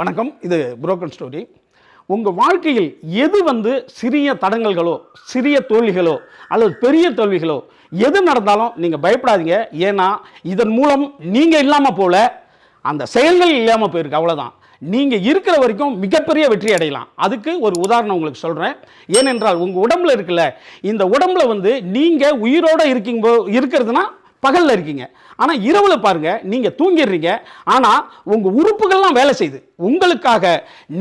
வணக்கம் இது broken story உங்கள் வாழ்க்கையில் எது வந்து சிறிய தடங்கல்களோ சிறிய தோல்விகளோ அல்லது பெரிய தோல்விகளோ எது நடந்தாலும் நீங்கள் பயப்படாதீங்க. ஏன்னா இதன் மூலம் நீங்கள் இல்லாமல் போல அந்த செயல்கள் இல்லாமல் போயிருக்கு. அவ்வளோதான் நீங்கள் இருக்கிற வரைக்கும் மிகப்பெரிய வெற்றி அடையலாம். அதுக்கு ஒரு உதாரணம் உங்களுக்கு சொல்கிறேன் ஏனென்றால் உங்கள் உடம்புல இருக்குல்ல இந்த உடம்புல வந்து நீங்கள் உயிரோடு இருக்கீங்க இருக்கிறதுனா பகலில் இருக்கீங்க. ஆனால் இரவில் பாருங்கள் நீங்கள் தூங்கிடுறீங்க. ஆனால் உங்கள் உறுப்புகள்லாம் வேலை செய்யுது. உங்களுக்காக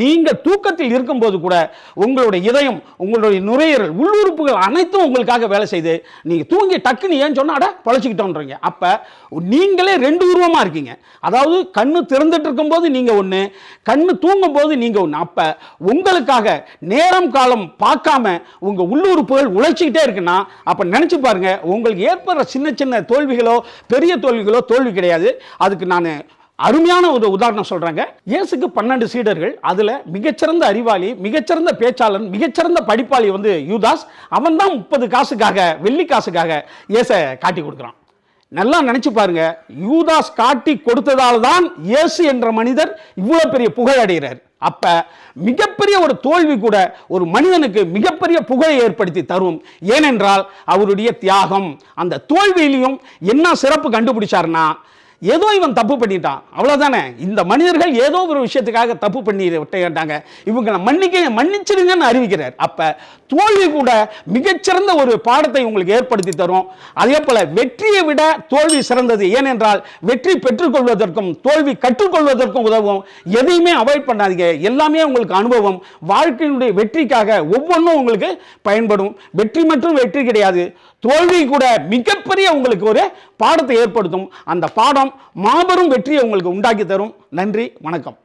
நீங்கள் தூக்கத்தில் இருக்கும்போது கூட உங்களுடைய இதயம் உங்களுடைய நுரையீரல் உள்ளுறுப்புகள் அனைத்தும் உங்களுக்காக வேலை செய்யுது. நீங்கள் தூங்கி டக்குன்னு ஏன் சொன்னால் அட பழச்சிக்கிட்டோன்றீங்க அப்போ நீங்களே ரெண்டு உருவமாக இருக்கீங்க. அதாவது கண்ணு திறந்துட்டு இருக்கும்போது நீங்கள் ஒன்று கண்ணு தூங்கும் போது நீங்கள் ஒன்று அப்போ உங்களுக்காக நேரம் காலம் பார்க்காம உங்கள் உள்ளுறுப்புகள் உழைச்சிக்கிட்டே இருக்குன்னா அப்போ நினச்சி பாருங்க உங்களுக்கு ஏற்படுற சின்ன சின்ன தோல்வி தோல்விகளோ பெரிய தோல்விகளோ தோல்வி கிடையாது. அதுக்கு நான் அருமையான ஒரு உதாரணம் சொல்றாங்க. இயேசுக்கு பன்னெண்டு சீடர்கள் அதுல மிகச்சிறந்த அறிவாளி மிகச்சிறந்த பேச்சாளன் மிகச்சிறந்த படிப்பாளி வந்து யூதாஸ். அவன் தான் முப்பது காசுக்காக வெள்ளி காசுக்காக இயேசை காட்டி கொடுக்குறான். நல்லா நினைச்சு பாருங்க. யூதாஸ் காட்டி கொடுத்ததால் தான் இயேசு என்ற மனிதர் இவ்வளோ பெரிய புகழ் அடைகிறார். அப்ப மிகப்பெரிய ஒரு தோல்வி கூட ஒரு மனிதனுக்கு மிகப்பெரிய புகழை ஏற்படுத்தி தரும். ஏனென்றால் அவருடைய தியாகம் அந்த தோல்வியிலையும் என்ன சிறப்பு கண்டுபிடிச்சாருன்னா ஏதோ இவன் தப்பு பண்ணிட்டான். அவ்வளோதானே இந்த மனிதர்கள் ஏதோ ஒரு விஷயத்துக்காக தப்பு பண்ணி விட்டாங்க இவங்களை மன்னிக்க மன்னிச்சிருங்கன்னு அறிவிக்கிறார். அப்போ தோல்வி கூட மிகச்சிறந்த ஒரு பாடத்தை உங்களுக்கு ஏற்படுத்தி தரும். அதே போல் வெற்றியை விட தோல்வி சிறந்தது ஏனென்றால் வெற்றி பெற்றுக்கொள்வதற்கும் தோல்வி கற்றுக்கொள்வதற்கும் உதவும். எதையுமே அவாய்ட் பண்ணாதீங்க. எல்லாமே உங்களுக்கு அனுபவம். வாழ்க்கையினுடைய வெற்றிக்காக ஒவ்வொன்றும் உங்களுக்கு பயன்படும். வெற்றி மற்றும் வெற்றி கிடையாது. தோல்வி கூட மிகப்பெரிய உங்களுக்கு ஒரு பாடத்தை ஏற்படுத்தும். அந்த பாடம் மாபெரும் வெற்றியை உங்களுக்கு உண்டாக்கி தரும். நன்றி வணக்கம்.